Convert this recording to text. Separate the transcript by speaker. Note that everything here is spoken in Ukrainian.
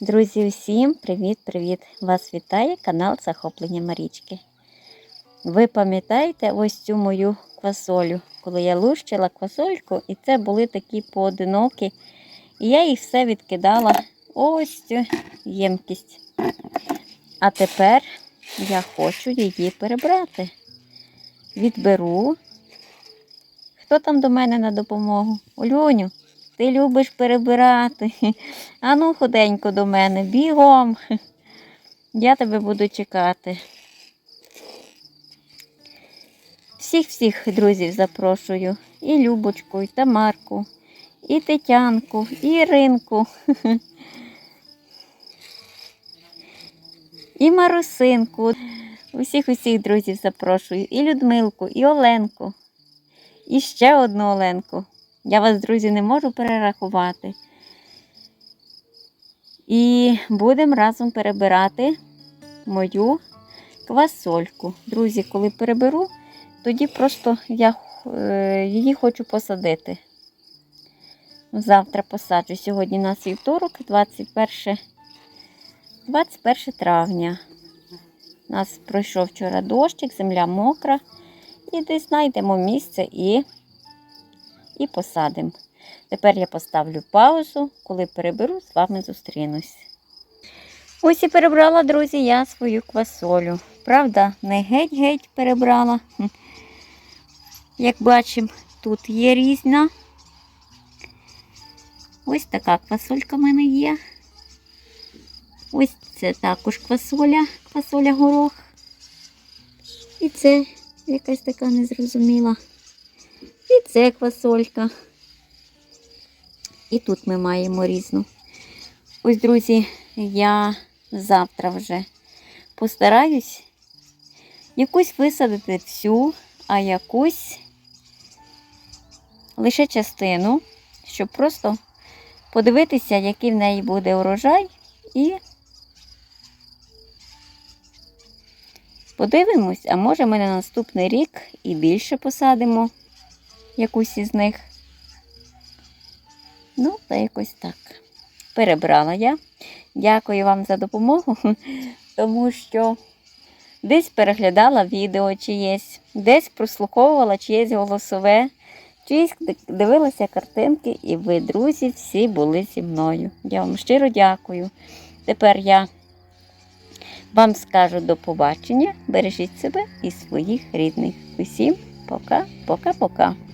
Speaker 1: Друзі, усім привіт-привіт! Вас вітає канал Захоплення Марічки. Ви пам'ятаєте ось цю мою квасолю, коли я лущила квасольку, і це були такі поодинокі. І я їх все відкидала ось цю ємкість. А тепер я хочу її перебрати. Відберу. Хто там до мене на допомогу? Олюню, ти любиш перебирати. Ану, худенько до мене, бігом. Я тебе буду чекати. Всіх-всіх друзів запрошую. І Любочку, і Тамарку, і Тетянку, і Іринку. І Марусинку. Усіх-усіх друзів запрошую. І Людмилку, і Оленку. І ще одну Оленку. Я вас, друзі, не можу перерахувати. І будемо разом перебирати мою квасольку. Друзі, коли переберу, тоді просто я е, її хочу посадити. Завтра посаджу. Сьогодні у нас вівторок, 21, 21 травня. У нас пройшов вчора дощик, земля мокра. І десь знайдемо місце і, і посадимо. Тепер я поставлю паузу, коли переберу, з вами зустрінусь. Ось і перебрала, друзі, я свою квасолю. Правда, не геть-геть перебрала. Як бачимо, тут є різна. Ось така квасолька в мене є. Ось це також квасоля, квасоля горох. І це якась така незрозуміла. І це квасолька. І тут ми маємо різну. Ось, друзі, я завтра вже постараюсь якусь висадити всю, а якусь лише частину, щоб просто подивитися, який в неї буде урожай, і подивимось, а може ми на наступний рік і більше посадимо якусь із них. Ну, та якось так. Перебрала я. Дякую вам за допомогу, тому що десь переглядала відео чиєсь, десь прослуховувала чиєсь голосове, чиєсь дивилася картинки, і ви, друзі, всі були зі мною. Я вам щиро дякую. Тепер я вам скажу до побачення. Бережіть себе і своїх рідних. Усім пока-пока-пока.